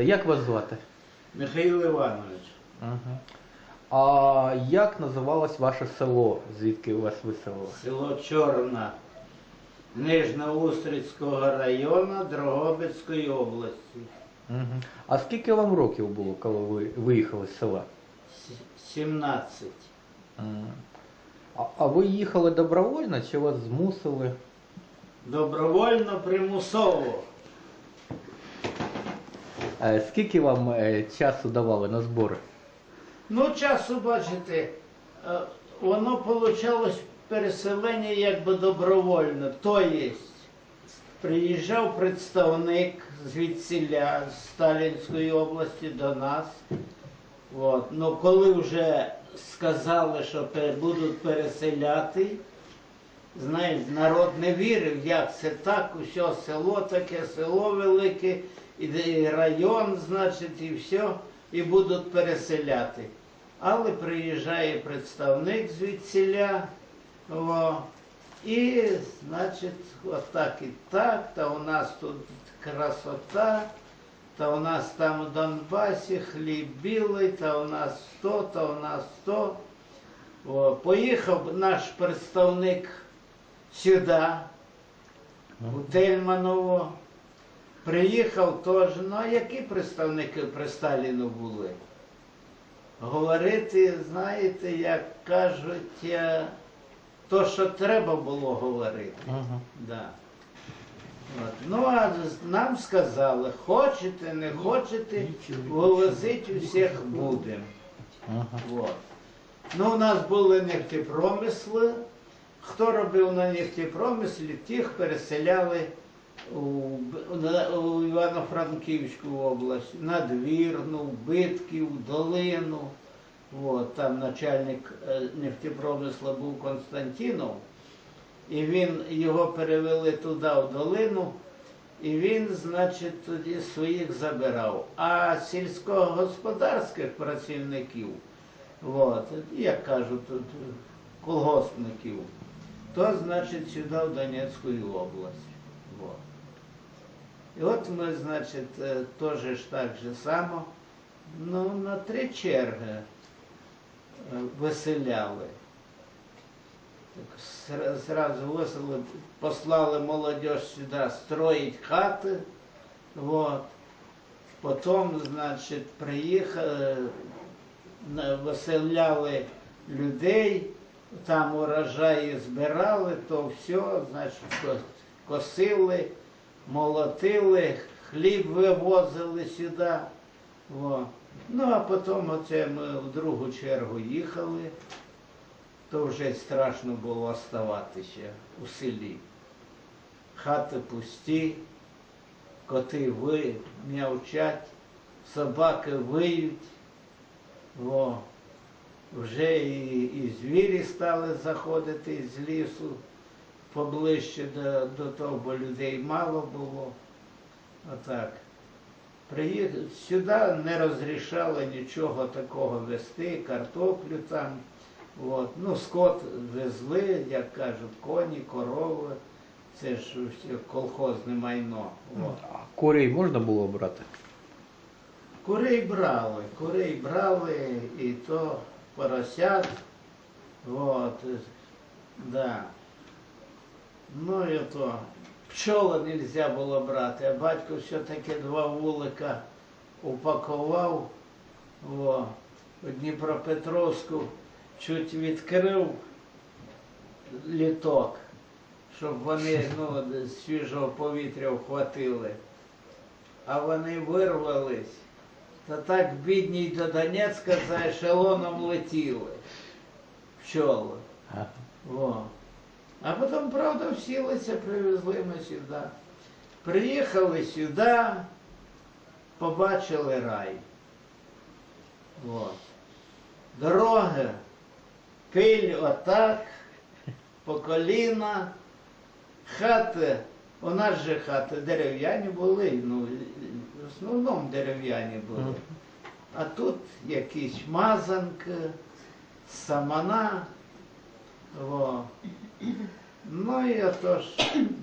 Як вас звати? Михайло Іванович. Угу. А як називалось ваше село, звідки у вас виселили? Село Чорна Нижньоустрицького району Дрогобицької області. Угу. А скільки вам років було, коли ви виїхали з села? С- 17. М. А, а ви їхали добровольно чи вас змусили? Добровольно примусово. Е, Скільки вам е, часу давали на збори? Ну, часу бачите, е, воно получалось переселення якби добровольно. Тобто приїжджав представник звідсіля з Сталінської області до нас. От. Ну, коли вже сказали, що будуть переселяти, знаєш, народ не вірив, як це так, усе село таке, село велике, і, район, значить, і все, і будуть переселяти. Але приїжджає представник звідсіля, о, і, значить, отак і так, та у нас тут красота, та у нас там у Донбасі хліб білий, та у нас то, та у нас то. О, поїхав наш представник сюди, у Тельманово. Приїхав теж, ну а які представники при Сталіну були? Говорити, знаєте, як кажуть, е, то, що треба було говорити. Угу. Да. От. Ну, а нам сказали, хочете, не хочете, вивозити усіх будемо. Угу. От. Ну, у нас були нефтепромисли. Хто робив на нефтепромислі, тих переселяли у, Івано-Франківську область, на Двірну, Битків, Долину. От, там начальник е, нефтепромисла був Константинов. І він його перевели туди, в долину, і він, значить, тоді своїх забирав. А сільськогосподарських працівників, от, як кажуть, тут, колгоспників, то, значить, сюди, в Донецьку область. От. І от ми, значить, е, теж ж так же само, ну, на три черги е, виселяли. Так сра- Сразу высылали, послали молодежь сюда строить хаты, вот. Потом, значить, приїхали, на- виселяли людей, там урожаї збирали, то все, значить, ко- косили, молотили, хліб вивозили сюди. Во. Ну, а потім оце ми в другу чергу їхали то вже страшно було оставатися у селі. Хати пусті, коти ви, м'явчать, собаки виють. О, вже і, і звірі стали заходити з лісу поближче до, до того, бо людей мало було. Отак. Приїхав, сюди не розрішали нічого такого вести, картоплю там. От. Ну, скот везли, як кажуть, коні, корови. Це ж колхозне майно. От. А курей можна було брати? Курей брали, курей брали і то поросят. От. Да. Ну і то. Пчола не можна було брати, а батько все-таки два вулика упакував о, у Дніпропетровську, чуть відкрив літок, щоб вони ну, свіжого повітря вхватили. А вони вирвались. Та так бідні й до Донецька за ешелоном летіли. Пчоли. О. А потім, правда, всілися, привезли ми сюди. Приїхали сюди, побачили рай. От. Дороги, пиль отак, по коліна, хати, у нас же хати дерев'яні були, ну, в основному дерев'яні були. А тут якісь мазанки, самана. Во. Ну і отож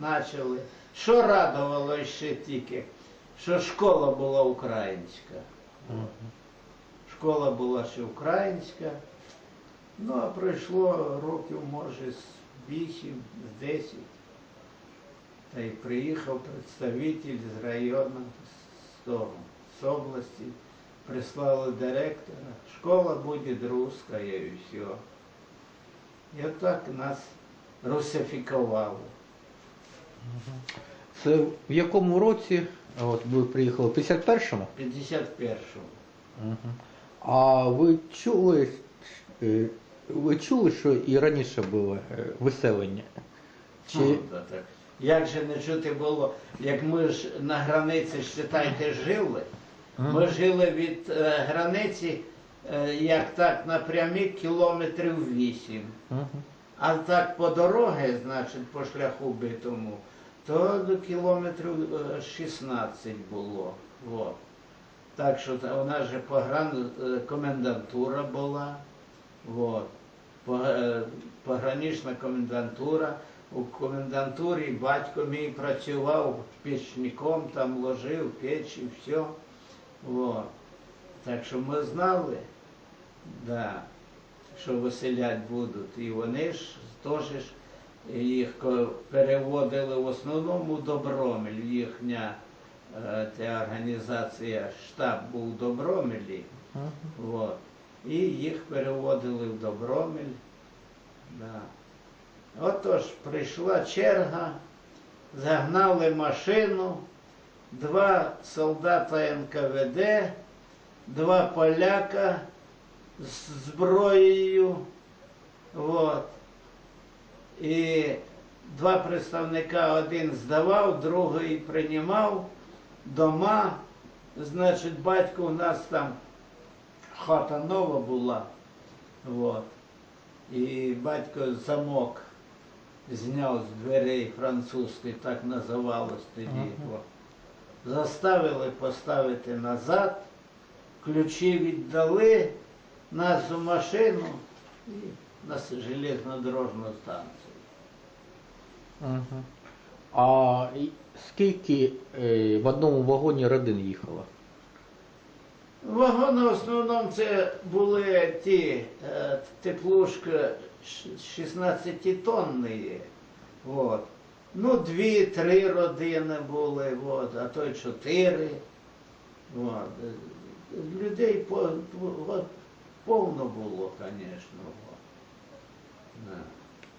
почали. Що радувало ще тільки, що школа була українська. Школа була ще українська. Ну, а пройшло років, може, з 8, з 10. Та й приїхав представитель з району, з того, з області. Прислали директора. Школа буде русская і все. І отак нас русифікували. Це в якому році от, ви приїхали? В 51-му? 51-му. Мгм. А ви чули, е, ви чули, що і раніше було е, виселення? Чи... Ну, та так. Як же не чути було, як ми ж на границі, считайте, жили. Ми жили від е, границі, як так напрямі, кілометрів 8. Мгм. А так по дороги, значить, по шляху битому, то до кілометрів е, 16 було. От. Так що у нас же погран... е, комендантура була. От. Е, Погранична комендантура. У комендантурі батько мій працював печником, там ложив печі, все. От. Так що ми знали, да, що виселять будуть. І вони ж теж ж їх переводили в основному в Добромель. Їхня е, ця організація, штаб був в Добромелі. Вот. І їх переводили в Добромель. Да. Отож, прийшла черга, загнали машину, два солдата НКВД, два поляка з зброєю. Вот. І два представника один здавав, другий приймав дома. Значить, батько у нас там хата нова була. Вот. І батько замок зняв з дверей французької, так називалось тоді. От. Заставили поставити назад, ключі віддали, нас у машину і на железнодорожну станцію. Мгм. А скільки е, в одному вагоні родин їхало? Вагони в основному це були ті е, теплушки 16 тонні. Вот. Ну, дві-три родини були, вот, а то й чотири. Вот. Е, Людей по, по- от повно було, звісно. Да.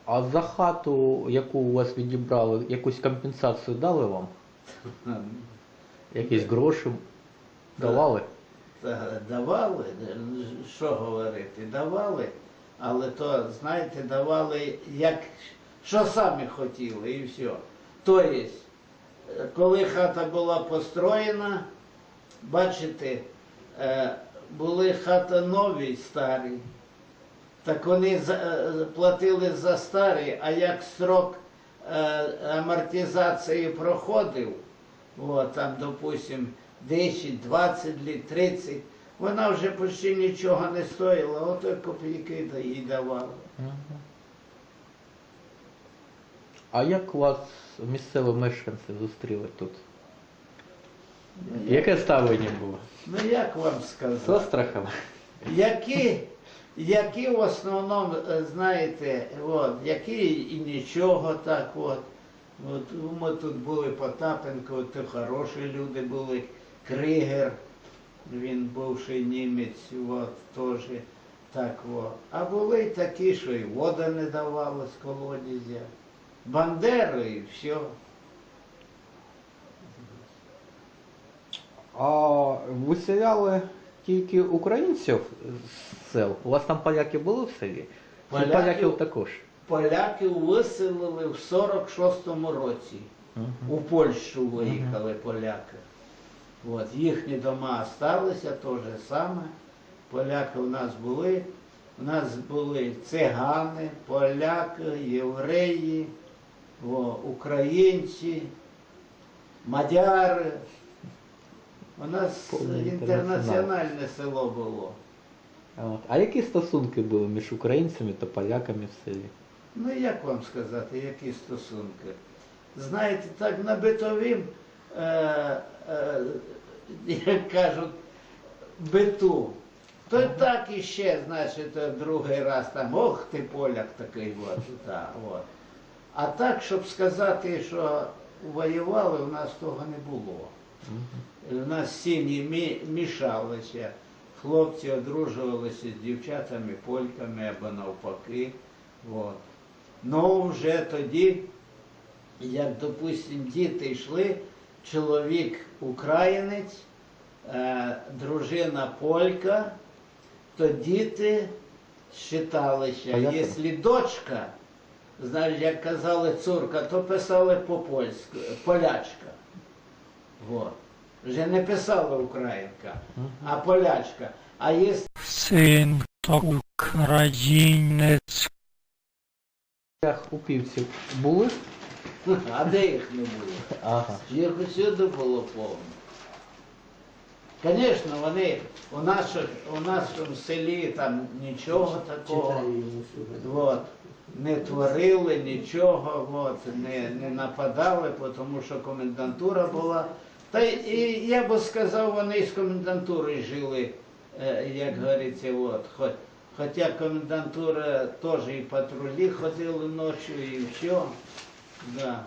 А за хату, яку у вас відібрали, якусь компенсацію дали вам? Якісь гроші давали? Та Давали, що говорити, давали, але то, знаєте, давали, як, що самі хотіли і все. Тобто, коли хата була построєна, бачите, е, були хата нові, старі, так вони е, платили за старі, а як срок е, амортизації проходив, от, там, допустим, 10, 20 літ, 30, вона вже почти нічого не стоїла, ото копійки їй давали. А як вас місцеві мешканці зустріли тут? Як, Яке ставлення було? ну як вам З сказати? острахом? Які, які в основному, е, знаєте, от, які і нічого так от. От ми тут були Потапенко, то хороші люди були, Кригер, він бувший німець, от, теж так от. А були й такі, що і вода не давала з колодязя. Бандеру і все. А виселяли тільки українців з сел? У вас там поляки були в селі? Поляків- поляків також? Поляків виселили в 46-му році. Мгм. У Польщу виїхали поляки. От, їхні дома залишилися, те же саме. Поляки у нас були. У нас були цигани, поляки, євреї, о, українці, мадяри. У нас інтернаціональне село було. А От. А які стосунки були між українцями та поляками в селі? Ну як вам сказати, які стосунки? Знаєте, так на битовім е, е, як кажуть, биту. То й так іще, значить, е, другий раз там, ох ти поляк такий, от, та, от. А так, щоб сказати, що воювали, у нас того не було. У нас сім'ї мішалися. Хлопці одружувалися з дівчатами, польками або навпаки. От. Ну вже тоді, як, допустим, діти йшли, чоловік українець, е, дружина полька, то діти считалися. Якщо дочка, знаєш, як казали цурка, то писали по-польську, полячка. Вот. Вже не писала українка, а полячка. А є Син то українець. У були? а де їх не було? Ага. Їх усюди було повно. Звісно, вони у наших, у нашому селі там нічого такого от, не творили, нічого, от, не, не нападали, тому що комендантура була. Та і я би сказав, вони з комендантури жили, е, як говориться, от, хоч, хоча комендантура теж і патрулі ходили ночі, і все. Да.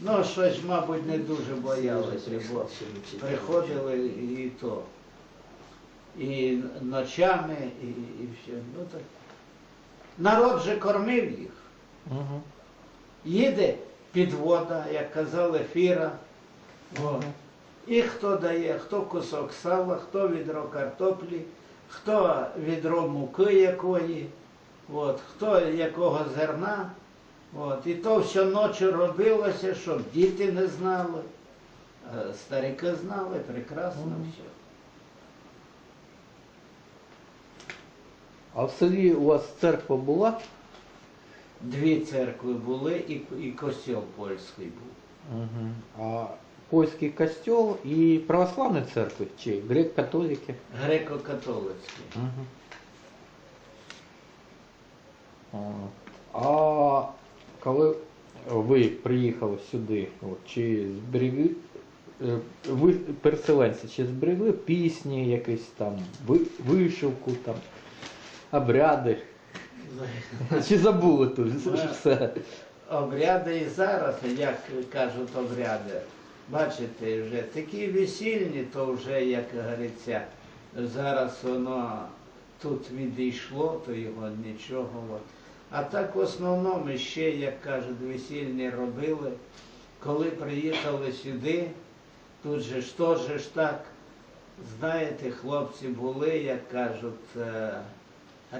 Ну, щось, мабуть, не дуже боялися, бо приходили і то. І ночами, і, і все. Ну, так. Народ же кормив їх. Їде підвода, як казали, фіра. О. І хто дає, хто кусок сала, хто відро картоплі, хто відро муки якої, от, хто якого зерна. От, і то все ночі робилося, щоб діти не знали. Е, Старики знали прекрасно все. А в селі у вас церква була? Дві церкви були і, і костьол польський був. Угу. А польський костьол і православні церкви, чи грек-католики? Греко-католицький. Угу. А коли ви приїхали сюди, от, чи зберегли, е, ви переселенці, чи зберегли пісні, якісь там, вишивку, там, обряди? Чи забули тут все? Обряди і зараз, як кажуть обряди, бачите, вже такі весільні, то вже, як говориться, зараз воно тут відійшло, то його нічого. От. А так в основному ще, як кажуть, весільні робили. Коли приїхали сюди, тут же ж теж ж так, знаєте, хлопці були, як кажуть, е,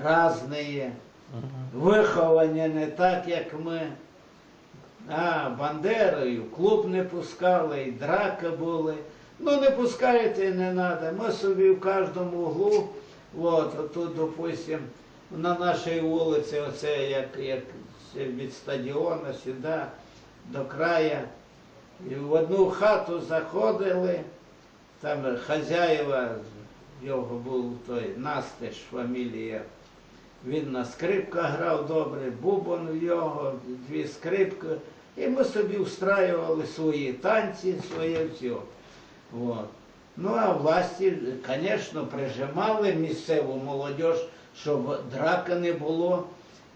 разні виховані не так, як ми. А, Бандерою, клуб не пускали, і драка були. Ну не пускаєте, не треба. Ми собі в кожному углу, от, тут, допустим, на нашій вулиці, оце як, як від стадіону сюди, до краю. І в одну хату заходили, там хазяєва, його був той Настеж фамілія. Він на скрипках грав добре, бубон в його, дві скрипки. І ми собі встраювали свої танці, своє все. От. Ну а власті, звісно, прижимали місцеву молодь, щоб драка не було.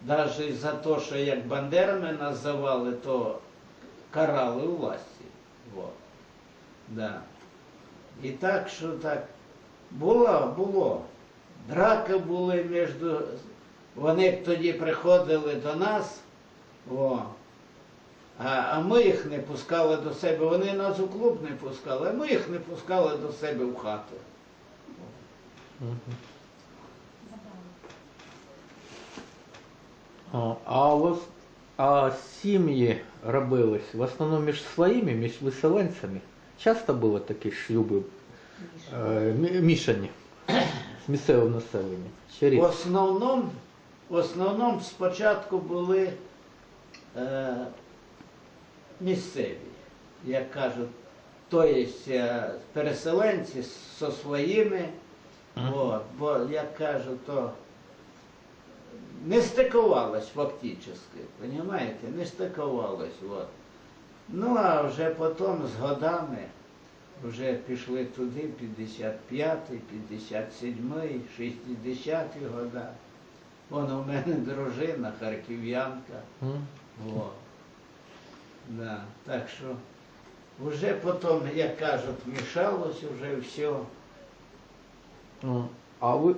Навіть за те, що як бандерами називали, то карали власті. От. Да. І так, що так, було, було. Драки були між. Вони тоді приходили до нас, о, а, ми їх не пускали до себе. Вони нас у клуб не пускали, а ми їх не пускали до себе в хату. А, А у вас а сім'ї робились в основному між своїми, між виселенцями? Часто були такі шлюби е, мішані з місцевим населенням? Чи В рідко? основному, в основному спочатку були е, місцеві, як кажуть, тобто е, переселенці зі своїми, от, бо, як кажуть, то не стикувалось фактично, понимаете, не стикувалось. Вот. Ну а вже потім з годами, вже пішли туди 55-й, 57-й, 60-ті года. Вон у мене дружина, харків'янка. М? Да. Так що вже потім, як кажуть, мішалось вже все. Ну, А ви,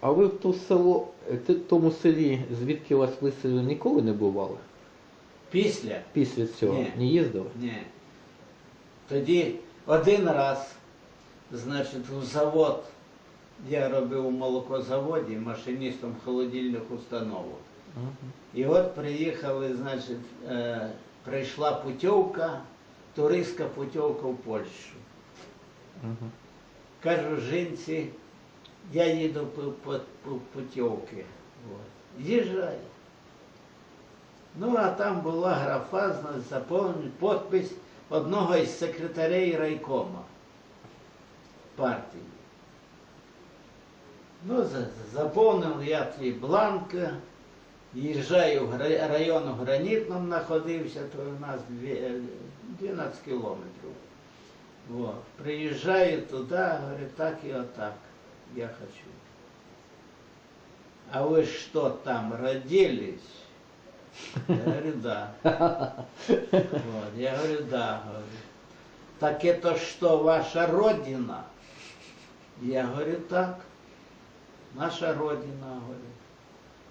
а ви в то село, е, те- тому селі, звідки вас виселили, ніколи не бували? Після Після цього Ні. не їздили? Ні. Тоді один раз, значить, в завод, я робив у молокозаводі машиністом холодильних установок. Мгм. І от приїхали, значить, е, прийшла путівка, туристська путівка в Польщу. Мгм. Кажу жінці, я їду по, по, по путівки. От. Їжджай. Ну, а там була графа, значить, заповнений підпис одного із секретарей райкома партії. Ну, заповнив я твій бланк, їжджаю в гра- район в Гранітному знаходився, то у нас дві- е, 12 кілометрів. Вот. Приезжаю туда, говорю, так и вот так, я хочу. А вы что, там родились? Я говорю, да. Вот. Я говорю, да. Говорю. Так это что, ваша родина? Я говорю, так. Наша родина, говорю.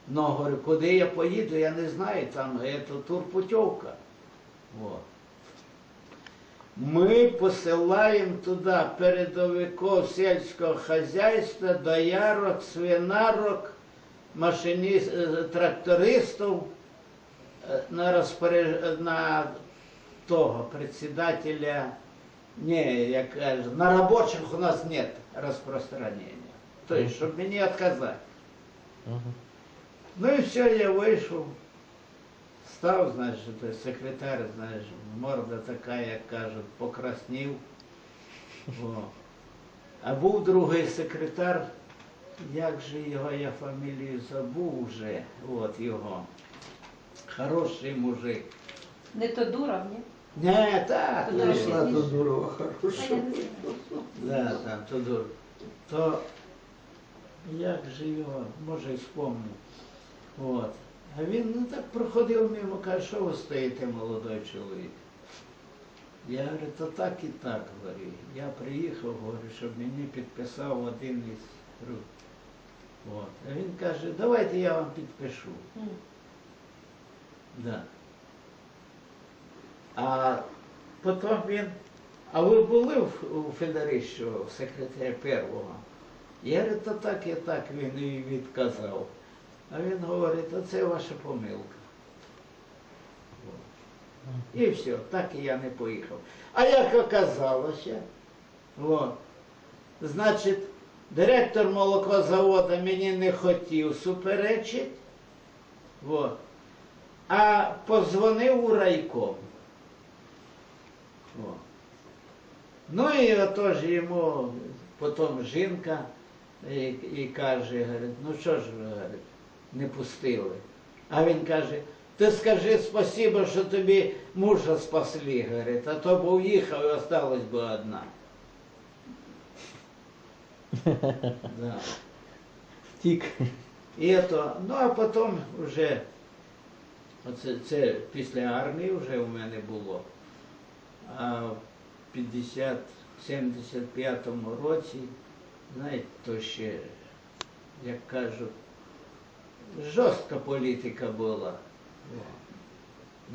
Но, говорю, куди я поїду, я не знаю, там это турпутівка. Вот. Ми посилаємо туди передовиків сільського хазяйства, доярок, свинарок, машиніст, е, трактористів е, на, розпоряж... на того председателя. Не, я кажу, на робочих у нас нет розпространення. Тобто, щоб мені відказати. Мгм. Ну і все, я вийшов. Став, значить, той секретар, знаєш, морда така, як кажуть, покраснів. О. А був другий секретар, як же його я фамілію забув вже, от його. Хороший мужик. Не то дура, ні? Не, так, Тодоров ну, хороша. не знаю. Да, там, Тодор. То як же його, може, і спомню. От. А він ну так проходив мимо, каже, що ви стоїте, молодой чоловік? Я говорю, то так і так, говорю. Я приїхав, говорю, щоб мені підписав один із рук. От. А він каже, давайте я вам підпишу. М. Да. А потім він, а ви були у Федорищу, в секретарі первого? Я говорю, то так і так він і відказав. А він говорить, оце ваша помилка. І все, так і я не поїхав. А як оказалося, от, значить, директор молокозаводу мені не хотів суперечити. От. А позвонив у райком. О. Ну і отож йому потім жінка і, і каже, говорить, ну що ж ви говорить, не пустили. А він каже, ти скажи спасибо, що тобі мужа спасли, говорить, а то б уїхав і осталась би одна. Да. Втік. І то, ну а потім вже, оце це після армії вже у мене було. А в 50, 75-му році, знаєте, то ще, як кажуть, жорстка політика була.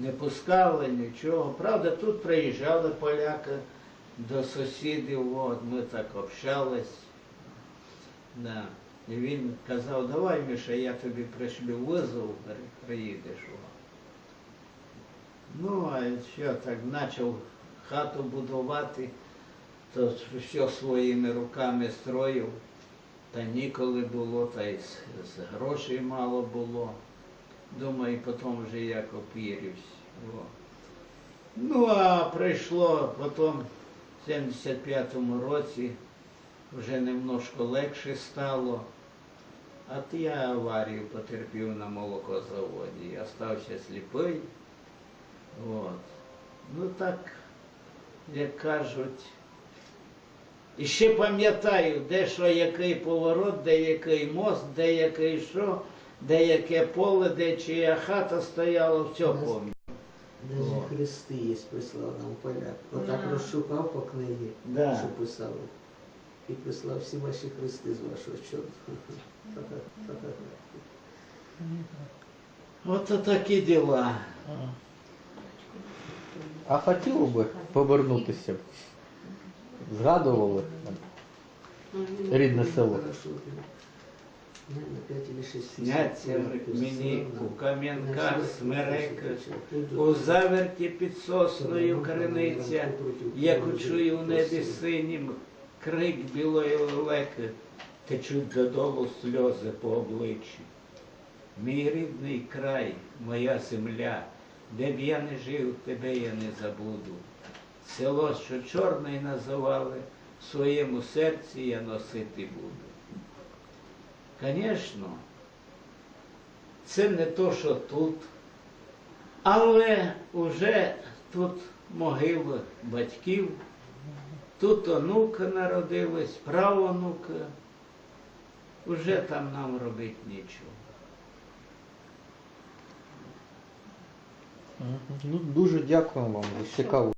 Не пускали нічого. Правда, тут приїжджали поляки до сусідів, от, ми так общались. Да. І він казав, давай, Міша, я тобі пришлю визов, приїдеш. Ну, а що так почав хату будувати, то все своїми руками строїв, та ніколи було, та й грошей мало було. Думаю, потім вже як опірився. О. Ну, а прийшло потім в 75-му році, вже немножко легше стало. А то я аварію потерпів на молокозаводі. Я стався сліпий. От. Ну так, як кажуть, І ще пам'ятаю, де що який поворот, де який мост, де який що, де яке поле, де чия хата стояла, все пам'ятаю. Даже О. хрести є, прислав нам поляк. Отак Да. розшукав по книгі, Да. що писали. І прислав всі ваші хрести з вашого чорту. От такі діла. А хотіло би повернутися? Згадували? Рідне село. Сняться мені у кам'янках смерека, у заверті під сосною криниця, як учую у небі синім, крик білої лелеки, течуть додолу сльози по обличчю. Мій рідний край, моя земля, де б я не жив, тебе я не забуду. Село, що чорне називали, в своєму серці я носити буду. Звісно, це не то, що тут, але вже тут могила батьків, тут онука народилась, правонука, вже там нам робити нічого. Ну, дуже дякуємо вам за цікаву